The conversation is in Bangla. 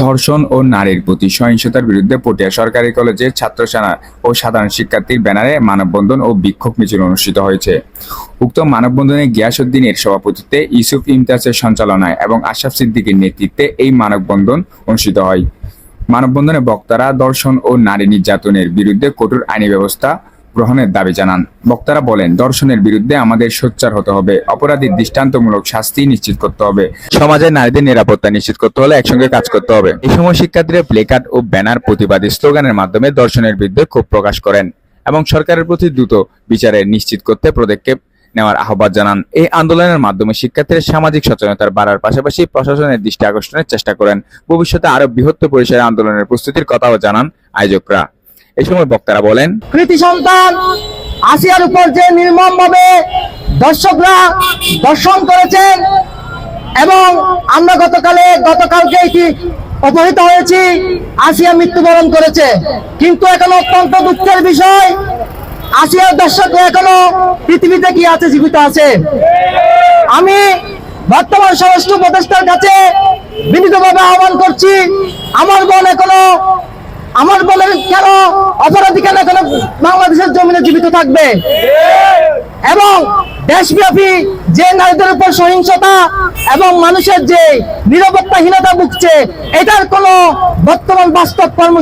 ধর্ষণ ও নারীর প্রতি সহিংসতার বিরুদ্ধে পটিয়া সরকারি কলেজের ছাত্র সেনা ও সাধারণ শিক্ষার্থীর ব্যানারে মানববন্ধন ও বিক্ষোভ মিছিল অনুষ্ঠিত হয়েছে। উক্ত মানববন্ধনে গিয়াসউদ্দিনের সভাপতিত্বে ইউসুফ ইমতাজের সঞ্চালনায় এবং আশরাফ সিদ্দিকীর নেতৃত্বে এই মানববন্ধন অনুষ্ঠিত হয়। মানববন্ধনে বক্তারা দর্শন ও নারী নির্যাতনের বিরুদ্ধে কঠোর আইনি ব্যবস্থা গ্রহণের দাবি জানান। বক্তারা বলেন, দর্শনের বিরুদ্ধে আমাদের সোচ্চার হতে হবে। অপরাধীর দৃষ্টান্তমূলক শাস্তি নিশ্চিত করতে হবে। সমাজে নারীদের নিরাপত্তা নিশ্চিত করতে হলে একসঙ্গে কাজ করতে হবে। এই সময় শিক্ষার্থীরা প্লেকার্ড ও ব্যানার প্রতিবাদী স্লোগানের মাধ্যমে দর্শনের বিরুদ্ধে ক্ষোভ প্রকাশ করেন এবং সরকারের প্রতি দ্রুত বিচারে নিশ্চিত করতে পদক্ষেপ নেওয়ার আহ্বান জানান। এই আন্দোলনের মাধ্যমে শিক্ষার্থীরা সামাজিক সচেতনতার বাড়ার পাশাপাশি প্রশাসনের দৃষ্টি আকর্ষণের চেষ্টা করেন। ভবিষ্যতে আরও বৃহত্তর পরিসরে আন্দোলনের প্রস্তুতির কথাও জানান আয়োজকরা। এই সময় বক্তারা বলেন, কৃতি সন্তান আসিয়ার উপর যে নির্মম ভাবে দর্শকরা দর্শন করেছেন এবং আমরা গতকালে, গতকালকে এটি অপহৃত হয়েছি, আসিয়া মৃত্যুবরণ করেছে। কিন্তু এখন অত্যন্ত দুঃখের বিষয় আসিয়ার দর্শক এখনও পৃথিবীতে কি আছে, জীবিত আছে? আমি বর্তমান স্বরাষ্ট্র উপদেষ্টার কাছে বিনীতভাবে আহ্বান করছি, আমার বোন এখনও অপরাধী কেন এখনও বাংলাদেশের জমিনে জীবিত থাকবে? এবং দেশব্যাপী যে নারীদের উপর সহিংসতা এবং মানুষের যে নিরাপত্তাহীনতা ভুগছে, এটার কোনো বর্তমান বাস্তব কর্ম